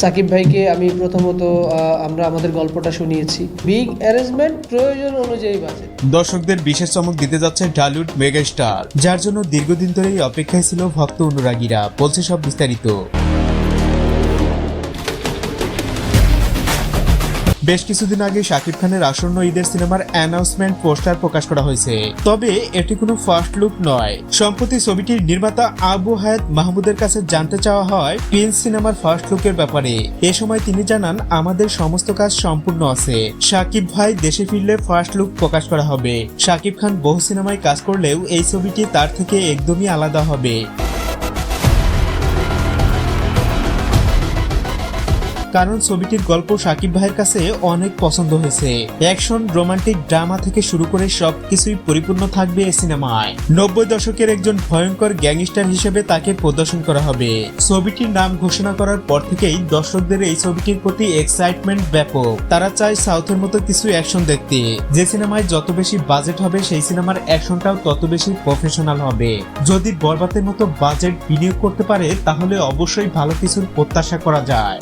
সাকিব ভাইকে আমি প্রথমত আমরা আমাদের গল্পটা শুনিয়েছি। বিগ অ্যারেঞ্জমেন্ট প্রয়োজন অনুযায়ী বাজে। দর্শকদের বিশেষ চমক দিতে যাচ্ছে ঢালিউড মেগাস্টার, যার জন্য দীর্ঘদিন ধরেই অপেক্ষায় ছিল ভক্ত অনুরাগীরা, বলছে সব বিস্তারিত। বেশ কিছুদিন আগে শাকিব খানের আসন্ন ঈদের সিনেমার অ্যানাউন্সমেন্ট পোস্টার প্রকাশ করা হয়েছে। তবে এটি কোনো ফার্স্ট লুক নয়। সম্প্রতি ছবিটির নির্মাতা আবু হায়াত মাহমুদের কাছে জানতে চাওয়া হয় প্রিন্স সিনেমার ফার্স্ট লুকের ব্যাপারে। এ সময় তিনি জানান, আমাদের সমস্ত কাজ সম্পূর্ণ আছে। শাকিব ভাই দেশে ফিরলে ফার্স্ট লুক প্রকাশ করা হবে। শাকিব খান বহু সিনেমায় কাজ করলেও এই ছবিটি তার থেকে একদমই আলাদা হবে। কারণ ছবিটির গল্প সাকিব ভাইয়ের কাছে অনেক পছন্দ হয়েছে। অ্যাকশন, রোমান্টিক ড্রামা থেকে শুরু করে সবকিছুই পরিপূর্ণ থাকবে এই সিনেমায়। নব্বই দশকের একজন ভয়ঙ্কর গ্যাংস্টার হিসেবে তাকে প্রদর্শন করা হবে। ছবিটির নাম ঘোষণা করার পর থেকেই দর্শকদের এই ছবিটির প্রতি এক্সাইটমেন্ট ব্যাপক। তারা চায় সাউথের মতো কিছু অ্যাকশন দেখতে। যে সিনেমায় যত বেশি বাজেট হবে, সেই সিনেমার অ্যাকশনটাও তত বেশি প্রফেশনাল হবে। যদি বরবাতের মতো বাজেট বিনিয়োগ করতে পারে, তাহলে অবশ্যই ভালো কিছুর প্রত্যাশা করা যায়।